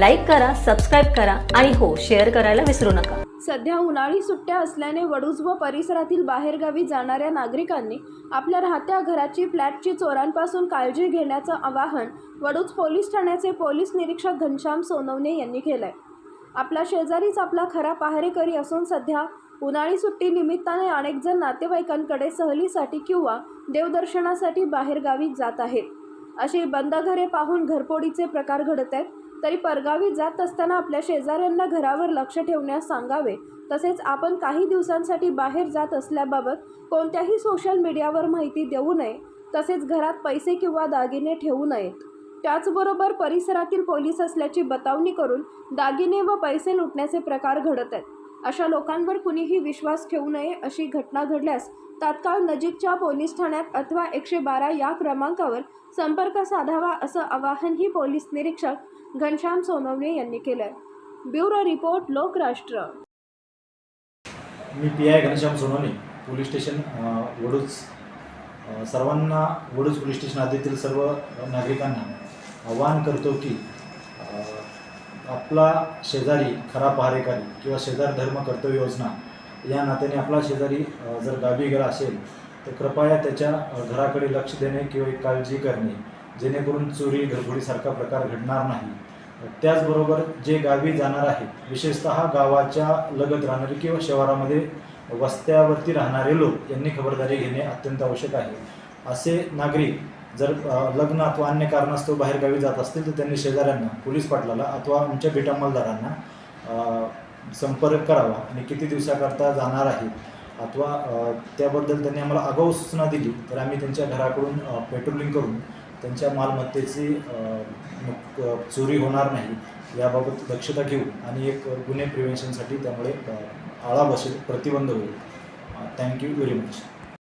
Like करा subscribe करा आणि हो शेअर करायला विसरू नका. सध्या उन्हाळी सुट्ट्या असल्याने वडूज व परिसरातील बाहेरगावी जाणाऱ्या नागरिकांनी आपल्या राहत्या घराची फ्लॅटची चोरांपासून काळजी घेण्याचं आवाहन वडूज पोलीस ठाण्याचे पोलीस निरीक्षक घनश्याम सोनवणे यांनी केलंय. आपला शेजारीच आपला खरा पहारेकरी असून सध्या उन्हाळी सुट्टी निमित्ताने अनेक जण नातेवाईकांकडे सहलीसाठी किंवा देवदर्शनासाठी बाहेरगावी जात आहेत. अशी बंद घरे पाहून घरपोडीचे प्रकार घडत आहेत. तरी परगावी जात असताना आपल्या शेजाऱ्यांना घरावर लक्ष ठेवण्यास सांगावे. तसेच आपण काही दिवसांसाठी बाहेर जात असल्याबाबत कोणत्याही सोशल मीडियावर माहिती देऊ नये. तसेच घरात पैसे किंवा दागिने ठेवू नयेत. त्याचबरोबर परिसरातील पोलीस असल्याची बतावणी करून दागिने व पैसे लुटण्याचे प्रकार घडत आहेत. अशा लोकांवर कुणीही विश्वास ठेवू नये अशी घटना घडल्यास तात्काळ नजीकच्या पोलीस ठाण्यात अथवा एकशे बारा या क्रमांकावर संपर्क साधावा असं आवाहनही पोलीस निरीक्षक घनश्याम सोनवणे यांनी केलंय. Bureau report Lokrashtra. Me P I Ghanshyam Sonawane police station Vaduj सर्वांना वडूज पोलीस स्टेशन आदीतील सर्व नागरिकांना आवाहन करतो की आपला शेजारी खरा पहारेकारी किंवा शेजार धर्म कर्तव्य योजना या नात्याने आपला शेजारी जर गावी गेला असेल तर कृपया त्याच्या घराकडे लक्ष देणे किंवा एक काळजी करणे जेणेकरून चोरी घरघोडीसारखा प्रकार घडणार नाही. त्याचबरोबर जे गावी जाणार आहेत विशेषतः गावाच्या लगत राहणारे किंवा शहरामध्ये वस्त्यावरती राहणारे लोक यांनी खबरदारी घेणे अत्यंत आवश्यक आहे. असे नागरिक जर लग्न अथवा अन्य कारणास्तव बाहेरगावी जात असतील तर त्यांनी शेजाऱ्यांना पोलीस पाटलाला अथवा आमच्या बेटामलदारांना अ, संपर्क करावा आणि किती दिवसाकरता जाणार आहे अथवा त्याबद्दल त्यांनी आम्हाला आगाऊ सूचना दिली तर आम्ही त्यांच्या घराकडून पेट्रोलिंग करून त्यांच्या मालमत्तेची नुक- चोरी होणार नाही याबाबत दक्षता घेऊ आणि एक गुन्हे प्रिव्हेन्शनसाठी त्यामुळे आळा बसेल प्रतिबंध होईल. Thank you very much